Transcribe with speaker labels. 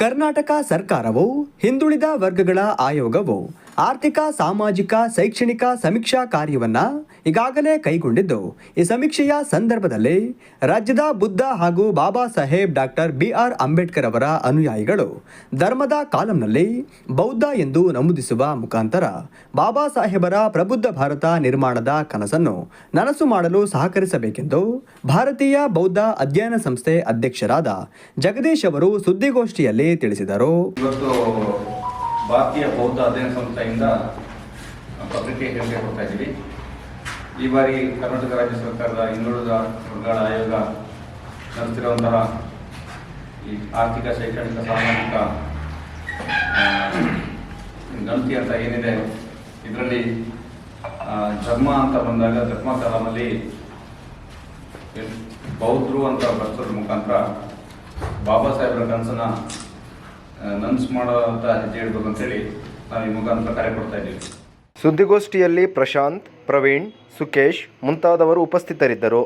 Speaker 1: ಕರ್ನಾಟಕ ಸರ್ಕಾರವು ಹಿಂದುಳಿದ ವರ್ಗಗಳ ಆಯೋಗವು ಆರ್ಥಿಕ, ಸಾಮಾಜಿಕ, ಶೈಕ್ಷಣಿಕ ಸಮೀಕ್ಷಾ ಕಾರ್ಯವನ್ನ ಈಗಾಗಲೇ ಕೈಗೊಂಡಿದ್ದು, ಈ ಸಮೀಕ್ಷೆಯ ಸಂದರ್ಭದಲ್ಲಿ ರಾಜ್ಯದ ಬುದ್ಧ ಹಾಗೂ Baba Saheb doctor B R Ambedkar ಅವರ ಅನುಯಾಯಿಗಳು ಧರ್ಮದ ಕಾಲಂನಲ್ಲಿ ಬೌದ್ಧ ಎಂದು ನಮೂದಿಸುವ ಮುಖಾಂತರ ಬಾಬಾ ಸಾಹೇಬರ ಪ್ರಬುದ್ಧ ಭಾರತ ನಿರ್ಮಾಣದ ಕನಸನ್ನು ನನಸು ಮಾಡಲು ಸಹಕರಿಸಬೇಕೆಂದು ಭಾರತೀಯ ಬೌದ್ಧ ಅಧ್ಯಯನ ಸಂಸ್ಥೆ ಅಧ್ಯಕ್ಷರಾದ ಜಗದೀಶ್ ಅವರು ಸುದ್ದಿಗೋಷ್ಠಿಯಲ್ಲಿ ತಿಳಿಸಿದರು.
Speaker 2: ಭಾರತೀಯ ಬೌದ್ಧ ಅಧ್ಯಯನ ಸಂಸ್ಥೆಯಿಂದ ಪತ್ರಿಕೆ ಹೇಳಿಕೆ ಕೊಡ್ತಾ ಇದ್ದೀವಿ. ಈ ಬಾರಿ ಕರ್ನಾಟಕ ರಾಜ್ಯ ಸರ್ಕಾರದ ಹಿಂದುಳಿದ ವರ್ಗಗಳ ಆಯೋಗ ನಡೆಸ್ತಿರುವಂತಹ ಈ ಆರ್ಥಿಕ, ಶೈಕ್ಷಣಿಕ, ಸಾಮಾಜಿಕ ಗಣತಿ ಅಂತ ಏನಿದೆ, ಇದರಲ್ಲಿ ಧರ್ಮ ಅಂತ ಬಂದಾಗ, ಧರ್ಮ ಕಾಲಮಲ್ಲಿ ಬೌದ್ಧರು ಅಂತ ಬರ್ಸೋದ್ರ ಮುಖಾಂತರ ಬಾಬಾ ಸಾಹೇಬ್ರ ಕನಸನ್ನ ನನ್ಸ್ ಮಾಡೋ ಅಂತ ಹೆಜ್ಜೆ ಇಡ್ಬೇಕು ಅಂತೇಳಿ ನಾವು ಈ ಮುಖಾಂತರ ಕರೆ ಕೊಡ್ತಾ ಇದ್ದೀವಿ.
Speaker 3: ಸುದ್ದಿಗೋಷ್ಠಿಯಲ್ಲಿ ಪ್ರಶಾಂತ್, ಪ್ರವೀಣ್, ಸುಕೇಶ್ ಮುಂತಾದವರು ಉಪಸ್ಥಿತರಿದ್ದರು.